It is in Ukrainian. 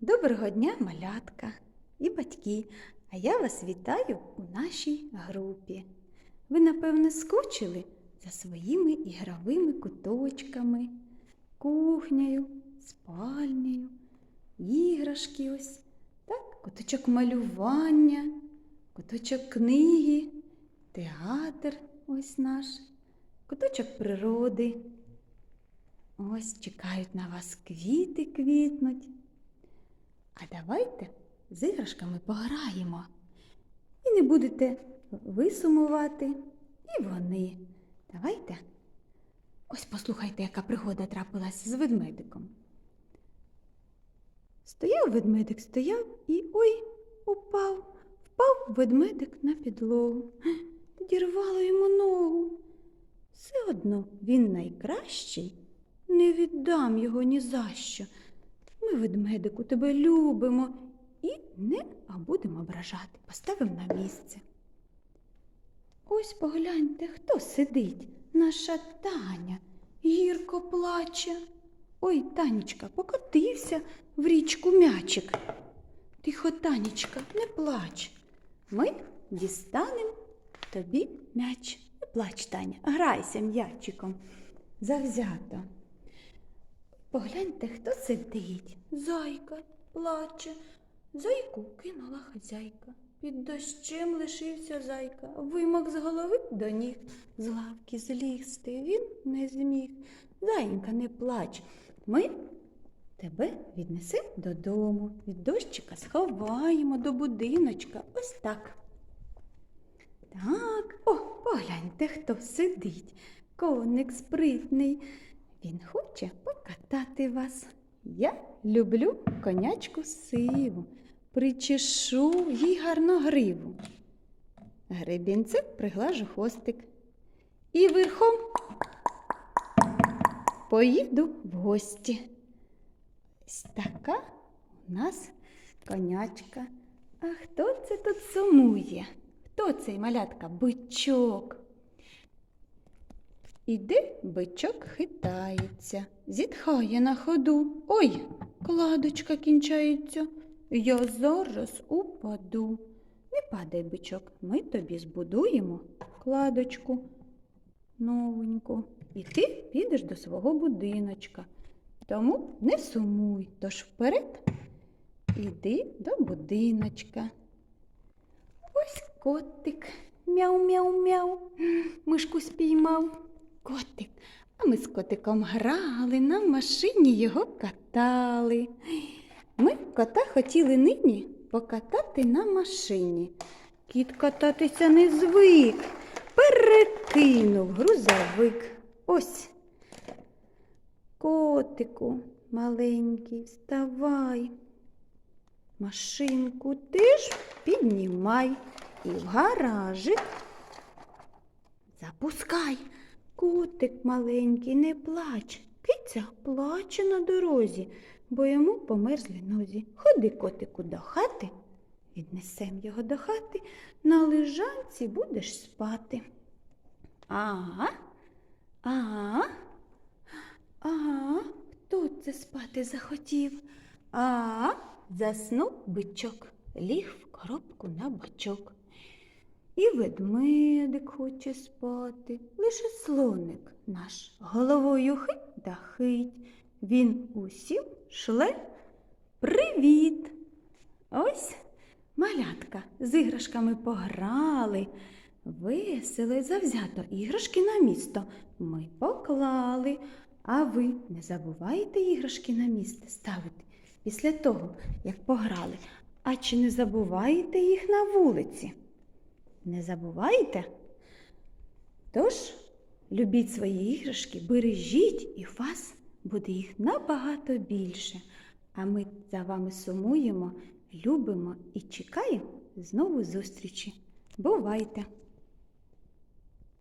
Доброго дня, малятка і батьки. А я вас вітаю у нашій групі. Ви, напевно, скучили за своїми ігровими куточками, кухнею, спальнею, іграшки ось, так, куточок малювання, куточок книги, театр ось наш, куточок природи. Ось чекають на вас квіти квітнуть. А давайте з іграшками пограємо. І не будете ви сумувати, і вони. Давайте. Ось послухайте, яка пригода трапилася з ведмедиком. Стояв ведмедик, стояв і ой, упав. Впав ведмедик на підлогу. Підірвало йому ногу. Все одно він найкращий. Не віддам його ні за що. Ми, ведмедику, тебе любимо і не будемо ображати, поставимо на місце. Ось погляньте, хто сидить, наша Таня, гірко плаче. Ой, Танечка, покотився в річку м'ячик. Тихо, Танечка, не плач. Ми дістанемо тобі м'яч. Не плач, Таня, грайся м'ячиком. Завзято. Погляньте, хто сидить. Зайка плаче. Зайку кинула хазяйка. Під дощем лишився зайка. Вимок з голови до ніг. З лавки злізти він не зміг. Зайенька, не плач. Ми тебе віднесемо додому. Від дощика сховаємо до будиночка. Ось так. Так, о, погляньте, хто сидить. Коник спритний. Він хоче покатати вас. Я люблю конячку сиву, причешу їй гарно гриву. Гребінцем приглажу хвостик. І верхом поїду в гості. Ось така у нас конячка. А хто це тут сумує? Хто цей малятка? Бичок. Іде бичок хитається, зітхає на ходу. Ой, кладочка кінчається. Я зараз упаду. Не падай, бичок, ми тобі збудуємо кладочку новеньку. І ти підеш до свого будиночка. Тому не сумуй, тож вперед іди до будиночка. Ось котик. Мяу-мяу-мяу. Мишку спіймав. Котик. А ми з котиком грали, на машині його катали. Ми кота хотіли нині покатати на машині. Кіт кататися не звик, перекинув грузовик. Ось. Котику маленький, вставай. Машинку теж піднімай і в гаражик запускай. Котик маленький, не плач. Киця плаче на дорозі, бо йому померзли нозі. Ходи, котику, до хати, віднесем його до хати, на лежанці будеш спати. Ага, ага, ага, хто це спати захотів? А, заснув бичок, ліг в коробку на бочок. І ведмедик хоче спати, лише слоник наш головою хить да хить. Він усім шле привіт. Ось малятка з іграшками пограли. Весело й завзято іграшки на місто ми поклали. А ви не забувайте іграшки на місце ставити після того, як пограли. А чи не забуваєте їх на вулиці? Не забувайте. Тож, любіть свої іграшки, бережіть, і у вас буде їх набагато більше. А ми за вами сумуємо, любимо і чекаємо знову зустрічі. Бувайте!